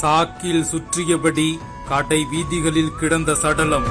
சாக்கில் சுற்றியபடி கடை வீதிகளில் கிடந்த சடலம்.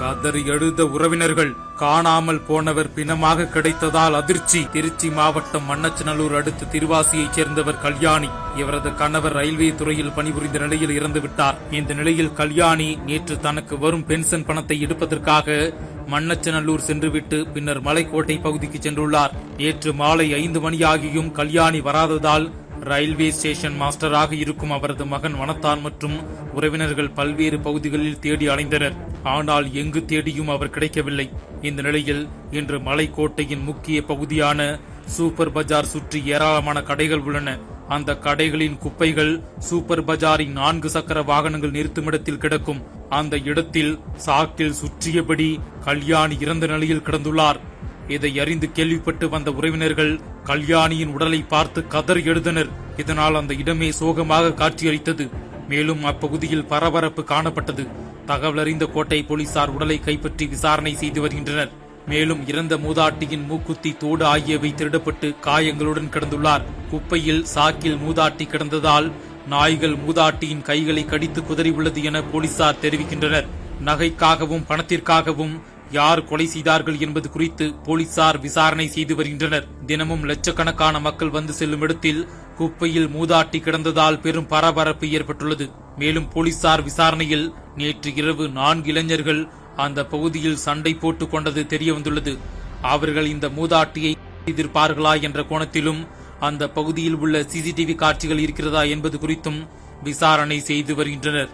கதறி எழுத உறவினர்கள் காணாமல் போனவர் பிணமாக கிடைத்ததால் அதிர்ச்சி. திருச்சி மாவட்டம் மன்னச்சநல்லூர் அடுத்த திருவாசியைச் சேர்ந்தவர் கல்யாணி. இவரது கணவர் ரயில்வே துறையில் பணிபுரிந்த நிலையில் இறந்துவிட்டார். இந்த நிலையில் கல்யாணி நேற்று தனக்கு வரும் பென்ஷன் பணத்தை எடுப்பதற்காக மண்ணச்சநல்லூர் சென்றுவிட்டு பின்னர் மலைக்கோட்டை பகுதிக்கு சென்றுள்ளார். நேற்று மாலை ஐந்து மணியாகியும் கல்யாணி வராததால் ரயில்வே ஸ்டேஷன் மாஸ்டராக இருக்கும் அவரது மகன் வனத்தான் மற்றும் உறவினர்கள் பல்வேறு பகுதிகளில் தேடி அலைந்தனர். ஆனால் எங்கு தேடியும் அவர் கிடைக்கவில்லை. இந்த நிலையில் இன்று மலைக்கோட்டையின் முக்கிய பகுதியான சூப்பர் பஜார் சுற்றி ஏராளமான கடைகள் உள்ளன. அந்த கடைகளின் குப்பைகள் சூப்பர் பஜாரின் நான்கு சக்கர வாகனங்கள் நிறுத்துமிடத்தில் கிடக்கும். அந்த இடத்தில் சாக்கில் சுற்றியபடி கல்யாணி இறந்த நிலையில் கிடந்துள்ளார். இதை அறிந்து கேள்விப்பட்டு வந்த உறவினர்கள் கல்யாணியின் உடலை பார்த்து கதறி எழுதனர் இதனால் அந்த இடமே சோகமாக காட்சியளித்தது. மேலும் அப்பகுதியில் பரபரப்பு காணப்பட்டது. தகவல் அறிந்த கோட்டை போலீசார் உடலை கைப்பற்றி விசாரணை செய்து வருகின்றனர். மேலும் இறந்த மூதாட்டியின் மூக்குத்தி தோடு ஆகியவை திருடப்பட்டு காயங்களுடன் கிடந்துள்ளார். குப்பையில் சாக்கில் மூதாட்டி கிடந்ததால் நாய்கள் மூதாட்டியின் கைகளை கடித்து குதறி உள்ளது என போலீசார் தெரிவிக்கின்றனர். நகைக்காகவும் பணத்திற்காகவும் யார் கொலை செய்தார்கள் என்பது குறித்து போலீசார் விசாரணை செய்து வருகின்றனர். தினமும் லட்சக்கணக்கான மக்கள் வந்து செல்லும் இடத்தில் குப்பையில் மூதாட்டி கிடந்ததால் பெரும் பரபரப்பு ஏற்பட்டுள்ளது. மேலும் போலீசார் விசாரணையில் நேற்று இரவு நான்கு இளைஞர்கள் அந்த பகுதியில் சண்டை போட்டுக் கொண்டது தெரிய வந்துள்ளது அவர்கள் இந்த மூதாட்டியை எதிர்ப்பார்களா என்ற கோணத்திலும் அந்த பகுதியில் உள்ள சிசிடிவி காட்சிகள் இருக்கிறதா என்பது குறித்தும் விசாரணை செய்து வருகின்றனர்.